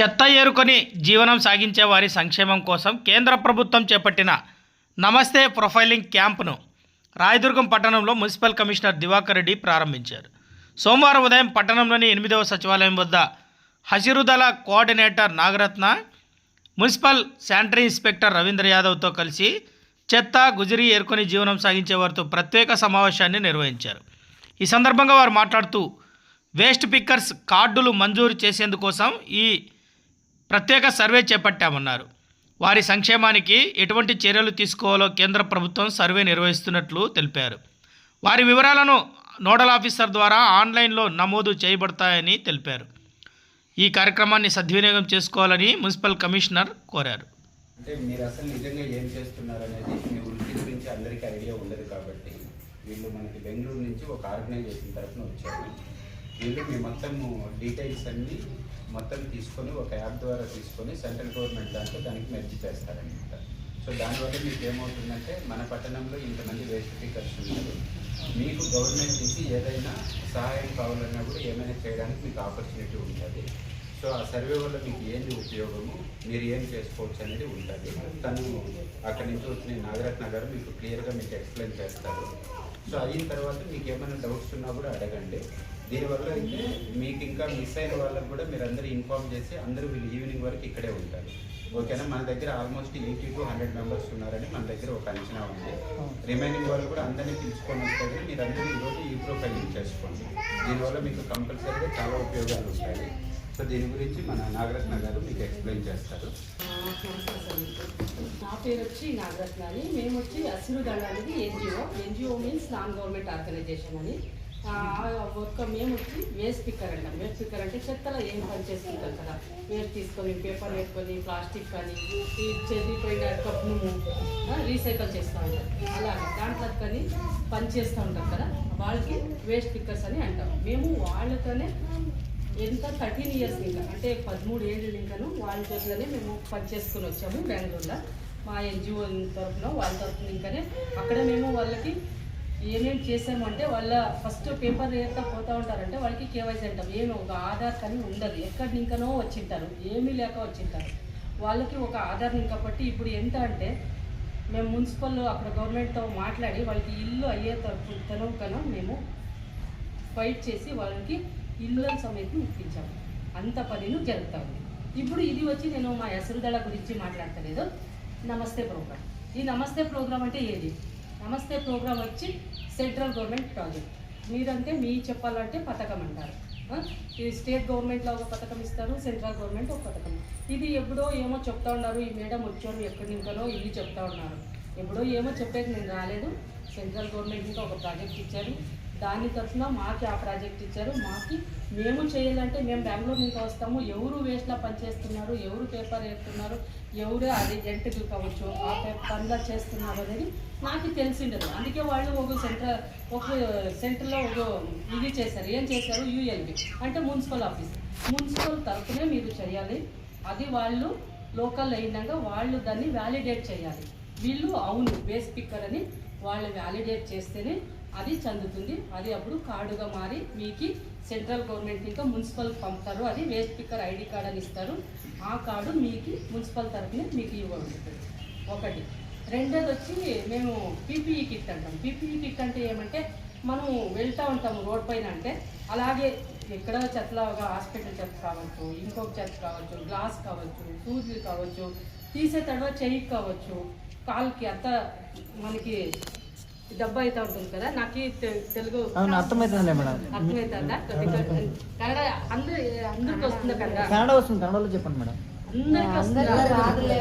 చెత్త ఏరుకొని జీవనం సాగించే వారి సంక్షేమం కోసం కేంద్ర ప్రభుత్వం చేపట్టిన నమస్తే ప్రొఫైలింగ్ క్యాంపును రాయదుర్గం పట్టణంలో మున్సిపల్ కమిషనర్ దివాకర్ రెడ్డి ప్రారంభించారు. సోమవారం ఉదయం పట్టణంలోని ఎనిమిదవ సచివాలయం వద్ద Hasirudala coordinator Nagaratna municipal sanitary inspector Ravindra యాదవ్తో కలిసి చెత్త గుజరీ ఏరుకొని జీవనం సాగించే వారితో ప్రత్యేక సమావేశాన్ని నిర్వహించారు. ఈ సందర్భంగా వారు మాట్లాడుతూ వేస్ట్ పిక్కర్స్ కార్డులు మంజూరు చేసేందుకోసం ఈ ప్రత్యేక సర్వే చేపట్టామన్నారు. వారి సంక్షేమానికి ఎటువంటి చర్యలు తీసుకోవాలో కేంద్ర ప్రభుత్వం సర్వే నిర్వహిస్తున్నట్లు తెలిపారు. వారి వివరాలను నోడల్ ఆఫీసర్ ద్వారా ఆన్లైన్లో నమోదు చేయబడతాయని తెలిపారు. ఈ కార్యక్రమాన్ని సద్వినియోగం చేసుకోవాలని మున్సిపల్ కమిషనర్ కోరారు. అంటే మీరు అసలు నిజంగా ఏం చేస్తున్నారు అనేది మీ వృత్తి గురించి అందరికీ ఐడియా ఉండదు కాబట్టి వీళ్ళు మనకి బెంగళూరు నుంచి ఒక ఆర్గనైజేషన్ తరఫున వచ్చారు. వీళ్ళు మీ మొత్తము డీటెయిల్స్ అన్నీ మొత్తం తీసుకొని ఒక యాప్ ద్వారా తీసుకొని సెంట్రల్ గవర్నమెంట్ దాంట్లో దానికి మెర్జ్ చేస్తారనమాట సో దానివల్ల మీకు ఏమవుతుందంటే మన పట్టణంలో ఇంతమంది వేస్ట్ స్పీకర్స్ ఉన్నారు. మీకు గవర్నమెంట్ నుంచి ఏదైనా సహాయం కావాలన్నా కూడా ఏమైనా చేయడానికి మీకు ఆపర్చునిటీ ఉంటుంది. సో ఆ సర్వే వల్ల మీకు ఏంది ఉపయోగము? మీరు ఏం చేసుకోవచ్చు అనేది ఉంటుంది. తను అక్కడి నుంచి వచ్చిన నాగరత్న గారు మీకు క్లియర్గా మీకు ఎక్స్ప్లెయిన్ చేస్తారు. సో అయిన తర్వాత మీకు ఏమైనా డౌట్స్ ఉన్నా కూడా అడగండి. దీనివల్ల అయితే మీకు ఇంకా మిస్ అయిన వాళ్ళకు కూడా మీరు అందరూ ఇన్ఫార్మ్ చేసి అందరూ వీళ్ళు ఈవినింగ్ వరకు ఇక్కడే ఉంటారు. ఓకేనా? మన దగ్గర almost eighty two hundred members ఉన్నారని మన దగ్గర ఒక అంచనా ఉంది. రిమైనింగ్ వాళ్ళు కూడా అందరినీ పిలుచుకొని వస్తారు. మీరు అందరూ ఈరోజు ఈ ప్రొఫైలింగ్ చేసుకోండి. దీనివల్ల మీకు కంపల్సరీగా చాలా ఉపయోగాలు ఉంటాయి. సో దీని గురించి మన నాగరత్న గారు మీకు ఎక్స్ప్లెయిన్ చేస్తారు. నా పేరు వచ్చి నాగరత్న అని మేము వచ్చి అసలు దండ అనేది NGO. NGO means non government organisation అని. ఒక్క మేము వచ్చి వేస్ట్ పిక్కర్ అంటాం. వేస్ట్ పిక్కర్ అంటే చెత్తలో ఏం పని చేస్తుంటాం కదా. వేస్ట్ తీసుకొని పేపర్ పెట్టుకొని ప్లాస్టిక్ కానీ ఈ కప్ను కప్పును రీసైకిల్ చేస్తూ ఉంటాం అలాగే దాంట్లో కానీ పని చేస్తూ ఉంటాం కదా. వాళ్ళకి వేస్ట్ పిక్కర్స్ అని అంటాం. మేము వాళ్ళతోనే ఎంత? థర్టీన్ ఇయర్స్ ఇంకా. అంటే పదమూడు ఏళ్ళు ఇంకాను. వాళ్ళ చేతిలోనే మేము పనిచేసుకుని వచ్చాము బెంగళూరులో. మా ఎన్జిఓ తరఫున వాళ్ళ తరఫున ఇంకానే. అక్కడ మేము వాళ్ళకి ఏమేమి చేసామంటే వాళ్ళ ఫస్ట్ పేపర్ ఏతా పోతూ ఉంటారంటే వాళ్ళకి కేవైసీ అంటాం. ఏమి ఒక ఆధార్ కానీ ఉండదు. ఎక్కడి ఇంకనో వచ్చింటారు. ఏమీ లేక వచ్చింటారు. వాళ్ళకి ఒక ఆధార్ కాబట్టి ఇప్పుడు ఎంత అంటే మేము మున్సిపల్ అక్కడ గవర్నమెంట్తో మాట్లాడి వాళ్ళకి ఇల్లు అయ్యే తరఫు తనకన మేము ఫైట్ చేసి వాళ్ళకి ఇల్లుల సమేతం ఇప్పించాము అంత పనిను ఉంది ఇప్పుడు ఇది వచ్చి నేను మా ఎసరుదళ గురించి మాట్లాడతలేదు. నమస్తే ప్రోగ్రామ్. ఈ నమస్తే ప్రోగ్రామ్ అంటే ఏది? నమస్తే ప్రోగ్రామ్ వచ్చి సెంట్రల్ గవర్నమెంట్ ప్రాజెక్ట్. మీరంటే మీ చెప్పాలంటే పథకం అంటారు. ఇది స్టేట్ గవర్నమెంట్లో ఒక పథకం ఇస్తారు సెంట్రల్ గవర్నమెంట్ ఒక పథకం. ఇది ఎప్పుడో ఏమో చెప్తా ఉన్నారు ఈ మేడం వచ్చారు ఎక్కడి నుంకనో ఇల్లు చెప్తా ఉన్నారు. ఎప్పుడో ఏమో చెప్పేది నేను రాలేదు. సెంట్రల్ గవర్నమెంట్ ఇంకా ఒక ప్రాజెక్ట్ ఇచ్చారు. దాని తరఫున మాకి ఆ ప్రాజెక్ట్ ఇచ్చారు. మాకి మేము చేయాలంటే మేము బెంగళూరు నుంచి వస్తాము. ఎవరు వేస్ట్లా పనిచేస్తున్నారు? ఎవరు పేపర్ వేస్తున్నారు? ఎవరు అది జంటకు కావచ్చు ఆ పే- చేస్తున్నారు అనేది నాకు తెలిసిండదు. అందుకే వాళ్ళు ఒక సెంటర్ ఒక సెంటర్లో ఒక ఇది చేశారు. ఏం చేశారు? యూఎల్బి అంటే మున్సిపల్ ఆఫీస్ మున్సిపల్ తరఫునే మీరు చేయాలి. అది వాళ్ళు లోకల్ అయినాక వాళ్ళు దాన్ని వ్యాలిడేట్ చేయాలి. వీళ్ళు అవును వేస్ట్ పిక్కర్ అని వాళ్ళు వ్యాలిడేట్ చేస్తేనే అది చెందుతుంది. అది అప్పుడు కార్డుగా మారి మీకు సెంట్రల్ గవర్నమెంట్ ఇంకా మున్సిపల్ పంపుతారు. అది వేస్ట్ పిక్కర్ ఐడి కార్డు అని ఇస్తారు. ఆ కార్డు మీకు మున్సిపల్ తరఫున మీకు ఇవ్వబడుతుంది. ఒకటి. రెండోది వచ్చి మేము పీపీఈ కిట్ అంటాం. పీపీఈ కిట్ అంటే ఏమంటే మనం వెళ్తూ ఉంటాము రోడ్ పైన అంటే అలాగే ఎక్కడ చెత్త హాస్పిటల్ చెత్త కావచ్చు ఇంకొక చెత్త కావచ్చు గ్లాస్ కావచ్చు సూదులు కావచ్చు తీసే తడవ చెయ్యి కావచ్చు కాల్కి అంత మనకి దెబ్బ అయితే ఉంటుంది కదా నాకు తెలుగు అవును అర్థమవుతుందిలే మేడం. అర్థమవుతుందా కన్నడ అందరు అందరికి వస్తుంది కదా కన్నడ వస్తుంది కన్నడలో చెప్పండి మేడం. అందరికి వస్తుంది?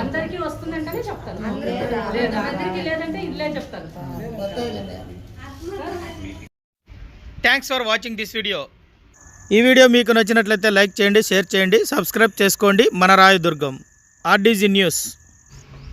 అందరికి వస్తుందంటేనే చెప్తాను లేదా అందరికి లేదంటే ఇల్లే చెప్తాను thanks for watching this video ఈ వీడియో మీకు నచ్చినట్లయితే లైక్ చేయండి షేర్ చేయండి సబ్స్క్రైబ్ చేసుకోండి. మన రాయదుర్గం ఆర్డీజీ న్యూస్.